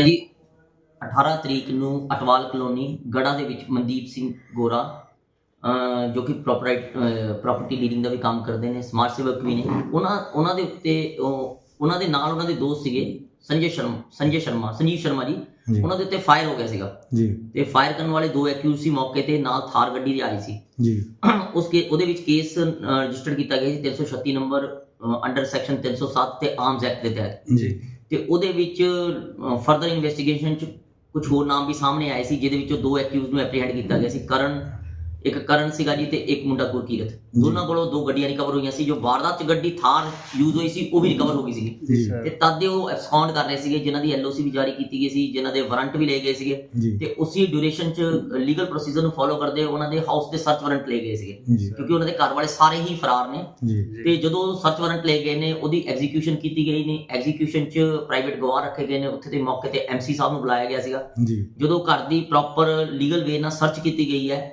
ਇਹ ਜੀ। 18 ਤਰੀਕ ਨੂੰ ਅਟਵਾਲ ਕਲੋਨੀ ਗੜਾ ਦੇ ਵਿੱਚ ਮਨਦੀਪ ਸਿੰਘ ਗੋਰਾ ਜੋ ਕਿ ਪ੍ਰੋਪਰਟੀ ਪ੍ਰਾਪਰਟੀ ਡੀਲਿੰਗ ਦਾ ਵੀ ਕੰਮ ਕਰਦੇ ਨੇ ਸਮਾਜ ਸੇਵਕ ਵੀ ਨੇ। ਉਹਨਾਂ ਉਹਨਾਂ ਦੇ ਉੱਤੇ ਉਹ- ਉਹਨਾਂ ਦੇ ਨਾਲ ਉਹਨਾਂ ਦੇ ਦੋਸਤ ਸੀਗੇ ਸੰਜੇ ਸ਼ਰਮਾ ਸੰਜੇ ਸ਼ਰਮਾ ਸੰਜੀਵ ਸ਼ਰਮਾ ਜੀ। ਜੀ। ਉਹਨਾਂ ਦੇ ਉੱਤੇ ਫਾਇਰ ਹੋ ਗਿਆ ਸੀਗਾ। ਜੀ। ਤੇ ਫਾਇਰ ਕਰਨ ਵਾਲੇ ਦੋ ਐਕਿਊਜ਼ ਸੀ ਮੌਕੇ ਤੇ ਨਾਲ ਥਾਰ ਗੱਡੀ ਦੀ ਆਈ ਸੀ। ਜੀ। ਉਸ ਕੇ ਉਹਦੇ ਵਿੱਚ ਕੇਸ ਰਜਿਸਟਰ ਕੀਤਾ ਗਿਆ ਸੀ 336 ਨੰਬਰ ਅੰਡਰ ਸੈਕਸ਼ਨ 307 ਤੇ ਆਰਮਸ ਐਕਟ ਦੇ ਤਹਿਤ। ਜੀ। ਤੇ ਉਹਦੇ ਵਿੱਚ ਫਰਦਰ ਇਨਵੈਸਟੀਗੇਸ਼ਨ ਚ ਕੁਝ ਹੋਰ ਨਾਮ ਵੀ ਸਾਹਮਣੇ ਆਏ ਸੀ, ਜਿਹਦੇ ਵਿੱਚੋਂ ਦੋ ਐਕਿਊਜ਼ ਨੂੰ ਐਪਰੀਹੈਂਡ ਕੀਤਾ ਗਿਆ ਸੀ, ਕਰਨ ਇੱਕ ਕਰਨ ਸੀਗਾ ਜੀ ਤੇ ਇੱਕ ਮੁੰਡਾ ਗੁਰਕੀਰਤ। ਦੋਨਾਂ ਕੋਲੋਂ ਦੋ ਗੱਡੀਆਂ ਰਿਕਵਰ ਹੋਈਆਂ ਸੀ ਜੋ ਵਾਰਦਾਤ ਚ ਗੱਡੀ ਥਾਰ ਯੂਜ਼ ਹੋਈ ਸੀ ਉਹ ਵੀ ਰਿਕਵਰ ਹੋ ਗਈ ਸੀ ਤੇ ਤਦ ਦੇ ਉਹ ਐਬਸਕੌਂਡ ਕਰ ਰਹੇ ਸੀਗੇ ਜਿਨ੍ਹਾਂ ਦੀ ਐਲਓਸੀ ਵੀ ਜਾਰੀ ਕੀਤੀ ਗਈ ਸੀ ਜਿਨ੍ਹਾਂ ਦੇ ਵਾਰੰਟ ਵੀ ਲਏ ਗਏ ਸੀਗੇ। ਤੇ ਉਸੇ ਡਿਊਰੇਸ਼ਨ ਚ ਲੀਗਲ ਪ੍ਰੋਸੀਜਰ ਨੂੰ ਫੋਲੋ ਕਰਦੇ ਉਹਨਾਂ ਦੇ ਹਾਊਸ ਦੇ ਸਰਚ ਵਾਰੰਟ ਲਏ ਗਏ ਸੀਗੇ। ਕਿਉਂਕਿ ਉਹਨਾਂ ਦੇ ਘਰ ਵਾਲੇ ਸਾਰੇ ਹੀ ਫਰਾਰ ਨੇ। ਤੇ ਜਦੋਂ ਸਰਚ ਵਾਰੰਟ ਲਏ ਗਏ ਨੇ ਉਹਦੀ ਐਗਜ਼ੀਕਿਊਸ਼ਨ ਕੀਤੀ ਗਈ ਨੇ। ਐਗਜ਼ੀਕਿਊਸ਼ਨ 'ਚ ਪ੍ਰਾਈਵੇਟ ਗਵਾਹ ਰੱਖੇ ਗਏ ਨੇ। ਉੱਥੇ ਤੇ ਮੌਕੇ ਤੇ ਐਮਸੀ ਸਾਹਿਬ ਨੂੰ ਬੁਲਾਇਆ ਗਿਆ ਸੀਗਾ। ਜਦੋਂ ਘਰ ਦੀ ਪ੍ਰੋਪਰ ਲੀਗਲ ਵੇ ਨਾਲ ਸਰਚ ਕੀਤੀ ਗਈ ਹੈ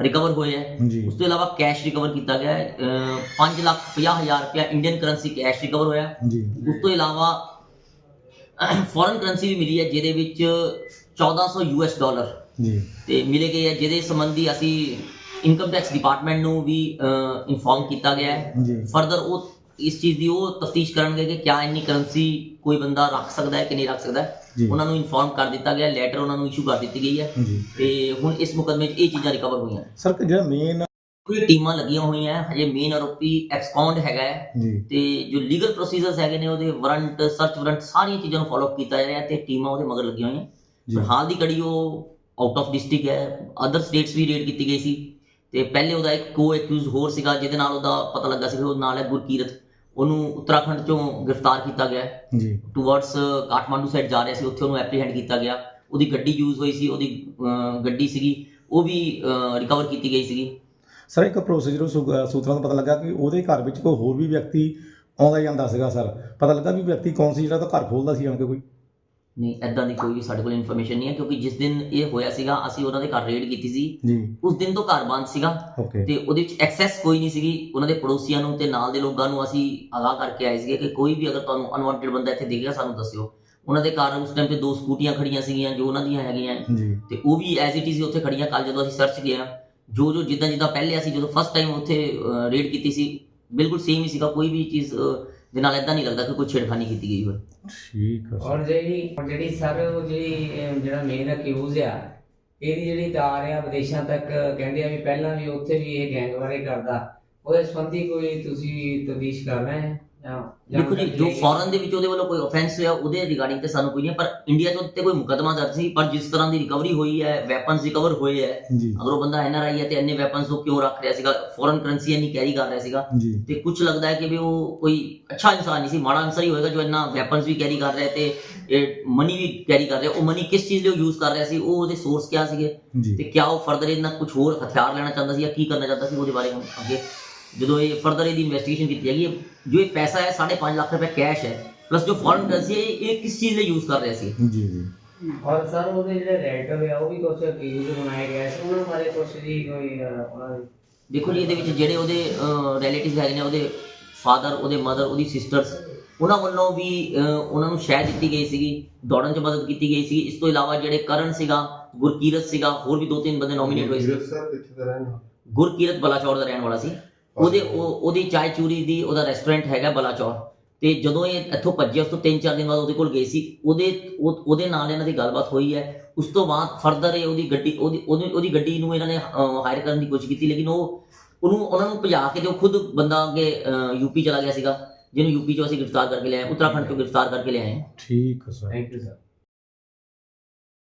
ਰਿਕਵਰ ਹੋਏ ਹੈ। ਉਸ ਤੋਂ ਇਲਾਵਾ ਕੈਸ਼ ਰਿਕਵਰ ਕੀਤਾ ਗਿਆ ਹੈ। 5 ਲੱਖ 50 ਹਜ਼ਾਰ ਰੁਪਇਆ ਇੰਡੀਅਨ ਕਰੰਸੀ ਕੈਸ਼ ਰਿਕਵਰ ਹੋਇਆ ਉਸ ਤੋਂ ਇਲਾਵਾ ਫੋਰਨ ਕਰੰਸੀ ਵੀ ਮਿਲੀ ਹੈ ਜਿਹਦੇ ਵਿੱਚ 1400 ਯੂਐਸ ਡਾਲਰ ਜੀ। ਤੇ ਮਿਲੇ ਗਏ ਹੈ ਜਿਹਦੇ ਸੰਬੰਧੀ ਅਸੀਂ ਇਨਕਮ ਟੈਕਸ ਡਿਪਾਰਟਮੈਂਟ ਨੂੰ ਵੀ ਇਨਫੋਰਮ ਕੀਤਾ ਗਿਆ ਹੈ। ਫਰਦਰ ਉਹ ਇਸ ਚੀਜ਼ ਦੀ ਉਹ ਤਫਤੀਸ਼ ਕਰਨਗੇ ਕਿ ਕਿਆ ਇੰਨੀ ਕਰੰਸੀ ਕੋਈ ਬੰਦਾ ਰੱਖ ਸਕਦਾ ਹੈ ਕਿ ਨਹੀਂ ਰੱਖ ਸਕਦਾ ਉਹਨਾਂ ਨੂੰ ਇਨਫੋਰਮ ਕਰ ਦਿੱਤਾ ਗਿਆ ਲੈਟਰ ਉਹਨਾਂ ਨੂੰ ਇਸ਼ੂ ਕਰ ਦਿੱਤੀ ਗਈ ਹੈ। ਤੇ ਹੁਣ ਇਸ ਮੁਕਦਮੇ 'ਚ ਇਹ ਚੀਜ਼ਾਂ ਰਿਕਵਰ ਹੋਈਆਂ। ਸਰ ਜਿਹੜਾ ਮੇਨ ਕੋਈ ਟੀਮਾਂ ਲੱਗੀਆਂ ਹੋਈਆਂ ਹੈ ਹਜੇ ਮੇਨ ਆਰੋਪੀ ਐਬਸਕੌਂਡ ਹੈਗਾ ਹੈ। ਤੇ ਜੋ ਲੀਗਲ ਪ੍ਰੋਸੀਜਰਸ ਹੈਗੇ ਨੇ ਉਹਦੇ ਵਾਰੰਟ ਸਰਚ ਵਾਰੰਟ ਸਾਰੀਆਂ ਚੀਜ਼ਾਂ ਨੂੰ ਫੋਲੋ ਕੀਤਾ ਜਾ ਰਿਹਾ ਤੇ ਟੀਮਾਂ ਉਹਦੇ ਮਗਰ ਲੱਗੀਆਂ ਹੋਈਆਂ। ਜੀ। ਫਿਲਹਾਲ ਦੀ ਕੜੀ ਉਹ ਆਊਟ ਆਫ ਡਿਸਟ੍ਰਿਕਟ ਹੈ। ਅਦਰ ਸਟੇਟਸ ਵੀ ਰੇਡ ਕੀਤੀ ਗਈ ਸੀ। ਤੇ ਪਹਿਲੇ ਉਹਦਾ ਇੱਕ ਕੋ ਐਕਿਊਜ਼ ਹੋਰ ਸੀਗਾ ਜਿਹਦੇ ਨਾਲ ਉਹਦਾ ਪਤਾ ਲੱਗਾ ਸੀ ਉਹ ਨਾਲ ਹੈ ਗੁਰਕੀਰਤ। ਉਹਨੂੰ ਉੱਤਰਾਖੰਡ ਚੋਂ ਗ੍ਰਿਫਤਾਰ ਕੀਤਾ ਗਿਆ ਜੀ। ਟੁਵਰਡਸ ਕਾਠਮਾਂਡੂ ਸਾਈਡ ਜਾ ਰਿਹਾ ਸੀ ਉੱਥੇ ਉਹਨੂੰ ਐਪਰੀਹੈਂਡ ਕੀਤਾ ਗਿਆ। ਉਹਦੀ ਗੱਡੀ ਯੂਜ਼ ਹੋਈ ਸੀ ਉਹਦੀ ਗੱਡੀ ਸੀਗੀ। ਉਹ ਵੀ ਰਿਕਵਰ ਕੀਤੀ ਗਈ ਸੀਗੀ। ਸਰ ਇੱਕ ਪ੍ਰੋਸੀਜਰ ਸੂਤਰਾਂ ਤੋਂ ਪਤਾ ਲੱਗਾ ਕਿ ਉਹਦੇ ਘਰ ਵਿੱਚ ਕੋਈ ਹੋਰ ਵੀ ਵਿਅਕਤੀ ਆਉਂਦਾ ਜਾਂਦਾ ਸੀਗਾ ਸਰ ਪਤਾ ਲੱਗਾ ਵੀ ਵਿਅਕਤੀ ਕੌਣ ਸੀ ਜਿਹੜਾ ਤਾਂ ਘਰ ਖੋਲਦਾ ਸੀ ਆਣ ਕੇ ਕੋਈ? ਨਹੀਂ ਐਦਾਂ ਦੀ ਕੋਈ ਵੀ ਸਾਡੇ ਕੋਲ ਇਨਫੋਰਮੇਸ਼ਨ ਨਹੀਂ ਹੈ ਕਿਉਂਕਿ ਜਿਸ ਦਿਨ ਇਹ ਹੋਇਆ ਸੀਗਾ ਅਸੀਂ ਉਹਨਾਂ ਦੇ ਘਰ ਰੇਡ ਕੀਤੀ ਸੀ। ਜੀ। ਉਸ ਦਿਨ ਤੋਂ ਘਰ ਬੰਦ ਸੀਗਾ। ਓਕੇ ਤੇ ਉਹਦੇ ਵਿੱਚ ਐਕਸੈਸ ਕੋਈ ਨਹੀਂ ਸੀਗੀ। ਉਹਨਾਂ ਦੇ ਪੜੋਸੀਆਂ ਨੂੰ ਤੇ ਨਾਲ ਦੇ ਲੋਕਾਂ ਨੂੰ ਅਸੀਂ ਆਗਾਹ ਕਰਕੇ ਆਏ ਸੀਗੇ ਕਿ ਕੋਈ ਵੀ ਅਗਰ ਤੁਹਾਨੂੰ ਅਨਵਾਂਟਡ ਬੰਦਾ ਇੱਥੇ ਦਿਖੇਗਾ ਸਾਨੂੰ ਦੱਸਿਓ। ਉਹਨਾਂ ਦੇ ਘਰ ਉਸ ਟਾਈਮ ਤੇ ਦੋ ਸਕੂਟੀਆਂ ਖੜੀਆਂ ਸੀਗੀਆਂ ਜੋ ਉਹਨਾਂ ਦੀਆਂ ਹੈਗੀਆਂ। ਤੇ ਉਹ ਵੀ ਐਜ਼ ਇਟ ਇਜ਼ ਉੱਥੇ ਖੜੀਆਂ ਕੱਲ ਜਦੋਂ ਅਸੀਂ ਸਰਚ ਗਿਆ ਜੋ ਜੋ ਜਿੱਦਾਂ ਜਿੱਦਾਂ ਪਹਿਲੇ ਅਸੀਂ ਜਦੋਂ ਫਸਟ ਟਾਈਮ ਉੱਥੇ ਰੇਡ ਕੀਤੀ ਸੀ ਬਿਲਕੁਲ ਸੇਮ ਹੀ ਸੀਗਾ ਕੋਈ ਵੀ ਚੀਜ਼ ਦੇ ਨਾਲ ਇਦਾਂ ਨਹੀਂ ਲੱਗਦਾ ਕਿ ਕੋਈ ਛੇੜਖਾਨੀ ਕੀਤੀ ਗਈ ਹੋਵੇ। ਠੀਕ ਹੈ ਸਰ। ਔਰ ਜਿਹੜੀ ਜਿਹੜੀ ਸਰ ਉਹ ਜਿਹੜੀ ਅਹ ਜਿਹੜਾ ਮੇਨ ਅਕਿਊਜ਼ ਆ ਇਹਦੀ ਜਿਹੜੀ ਤਾਰ ਆ ਵਿਦੇਸ਼ਾਂ ਤੱਕ ਕਹਿੰਦੇ ਆ ਵੀ ਪਹਿਲਾਂ ਵੀ ਉੱਥੇ ਵੀ ਇਹ ਗੈਂਗ ਬਾਰੇ ਕਰਦਾ। ਉਹਦੇ ਸੰਬੰਧੀ ਕੋਈ ਤੁਸੀਂ ਤਬਦੀਸ਼ ਕਰ ਰਹੇ ਹੈ? ਦੇਖੋ ਜੀ ਜੋ? ਫੋਰਨ ਦੇ ਵਿੱਚ ਉਹਦੇ ਵੱਲੋਂ ਕੋਈ ਆਫੈਂਸ ਹੋਇਆ ਉਹਦੇ ਰਿਗਾਰਡਿੰਗ ਤੇ ਸਾਨੂੰ ਕੋਈ ਨਹੀਂ ਪਰ ਇੰਡੀਆ 'ਚ ਉਹਦੇ ਤੇ ਕੋਈ ਮੁਕੱਦਮਾ ਦਰਜ ਸੀ ਪਰ ਜਿਸ ਤਰ੍ਹਾਂ ਦੀ ਰਿਕਵਰੀ ਹੋਈ ਹੈ ਵੈਪਨਸ ਰਿਕਵਰ ਹੋਏ ਹੈ ਅਗਰ ਉਹ ਬੰਦਾ ਐਨਆਰਆਈ ਹੈ ਤੇ ਇੰਨੇ ਵੈਪਨਸ ਉਹ ਕਿਉਂ ਰੱਖ ਰਿਹਾ ਸੀਗਾ ਫੋਰਨ ਕਰੰਸੀ ਇੰਨੀ ਕੈਰੀ ਕਰ ਰਿਹਾ ਸੀਗਾ ਤੇ ਕੁਝ ਲੱਗਦਾ ਹੈ ਕਿ ਵੀ ਉਹ ਕੋਈ ਅੱਛਾ ਇਨਸਾਨ ਨਹੀਂ ਸੀ ਮਾੜਾ ਇਨਸਾਨ ਹੀ ਹੋਏਗਾ ਜੋ ਇੰਨਾ ਵੈਪਨਸ ਵੀ ਕੈਰੀ ਕਰ ਰਿਹਾ ਤੇ ਇਹ ਮਨੀ ਵੀ ਕੈਰੀ ਕਰ ਰਿਹਾ ਉਹ ਮਨੀ ਕਿਸ ਚੀਜ਼ ਲਈ ਯੂਜ਼ ਕਰ ਰਿਹਾ ਸੀ ਉਹ ਉਹਦੇ ਸੋਰਸ ਕਿਆ ਸੀਗੇ? ਤੇ ਕਿਆ ਉਹ ਫਰਦਰ ਇਹਨਾਂ ਕੁਝ ਹੋਰ ਹਥਿਆਰ ਲੈਣਾ ਚਾਹੁੰਦਾ ਸੀ ਜਾਂ ਕੀ ਕਰਨਾ ਚਾਹੁੰਦਾ ਸੀ ਉਹਦੇ ਬਾਰੇ ਹਮ ਅੱਗੇ ਜਦੋਂ ਇਹ ਫਰਦਰ ਇਹਦੀ ਇਨਵੈਸਟੀਗੇਸ਼ਨ ਕੀਤੀ ਜਾਏਗੀ ਇਹ ਜੋ ਇਹ ਪੈਸਾ ਹੈ 5.5 ਲੱਖ ਰੁਪਏ ਕੈਸ਼ ਹੈ ਪਲੱਸ ਜੋ ਫੋਰਨ ਕਰੰਸੀ ਹੈ ਇਹ ਕਿਸ ਚੀਜ਼ ਲਈ ਯੂਜ਼ ਕਰ ਰਿਹਾ ਸੀ? ਜੀ ਜੀ। ਔਰ ਸਰ ਉਹਦੇ ਜਿਹੜੇ ਰੈਲੇਟਿਵ ਆ ਉਹ ਵੀ ਕੁਝ ਅਕਿਊਜ਼ ਬਣਾਏ ਗਏ ਸੀ ਉਹਨਾਂ ਬਾਰੇ ਕੁਝ ਜੀ ਕੋਈ ਉਹਨਾਂ ਦੀ ਦੇਖੋ ਜੀ ਇਹਦੇ ਵਿੱਚ ਜਿਹੜੇ ਉਹਦੇ ਰਿਲੇਟਿਵਸ ਹੈਗੇ ਨੇ ਉਹਦੇ ਫਾਦਰ ਉਹਦੇ ਮਦਰ ਉਹਦੀ ਸਿਸਟਰਸ ਉਹਨਾਂ ਵੱਲੋਂ ਵੀ ਉਹਨਾਂ ਨੂੰ ਸ਼ਹਿ ਦਿੱਤੀ ਗਈ ਸੀਗੀ ਦੌੜਨ 'ਚ ਮਦਦ ਕੀਤੀ ਗਈ ਸੀ ਇਸ ਤੋਂ ਇਲਾਵਾ ਜਿਹੜੇ ਕਰਨ ਸੀਗਾ ਗੁਰਕੀਰਤ ਸੀਗਾ ਹੋਰ ਵੀ ਦੋ ਤਿੰਨ ਬੰਦੇ ਨੋਮੀਨੇਟ ਹੋਏ ਸੀ? ਗੁਰਕੀਰਤ ਬਲਾਚੌਰ ਦਾ ਰਹਿਣ ਵਾਲਾ ਸੀ। ਉਹਦੇ ਉਹ- ਉਹਦੀ ਚਾय ਚੂਰੀ ਦੀ ਉਹਦਾ ਰੈਸਟੋਰੈਂਟ ਹੈਗਾ ਬਲਾਚੌਰ ਤੇ ਜਦੋਂ ਇਹ ਇੱਥੋਂ ਭੱਜਿਆ ਉਸ ਤੋਂ 3-4 ਦਿਨ ਬਾਅਦ ਉਹਦੇ ਕੋਲ ਗਏ ਸੀ। ਉਹਦੇ ਉਹ- ਉਹਦੇ ਨਾਲ ਇਹਨਾਂ ਦੀ ਗੱਲਬਾਤ ਹੋਈ ਹੈ। ਉਸ ਤੋਂ ਬਾਅਦ ਫਰਦਰ ਇਹ ਉਹਦੀ ਗੱਡੀ ਉਹਦੀ ਉਹਦੀ ਉਹਦੀ ਗੱਡੀ ਨੂੰ ਇਹਨਾਂ ਨੇ ਹਾਇਰ ਕਰਨ ਦੀ ਕੋਸ਼ਿਸ਼ ਕੀਤੀ ਲੇਕਿਨ ਉਹ ਉਹਨੂੰ ਉਹਨਾਂ ਨੂੰ ਭਜਾ ਕੇ ਤੇ ਉਹ ਖੁਦ ਬੰਦਾ ਅੱਗੇ ਯੂਪੀ ਚਲਾ ਗਿਆ ਸੀਗਾ। ਜਿਹਨੂੰ ਯੂਪੀ ਚੋਂ ਅਸੀਂ ਗ੍ਰਿਫਤਾਰ ਕਰਕੇ ਲਿਆਏ ਉੱਤਰਾਖੰਡ ਤੋਂ ਗ੍ਰਿਫਤਾਰ ਕਰਕੇ ਲਿਆਏ। ਠੀਕ ਹੈ ਸਰ। Thank you sir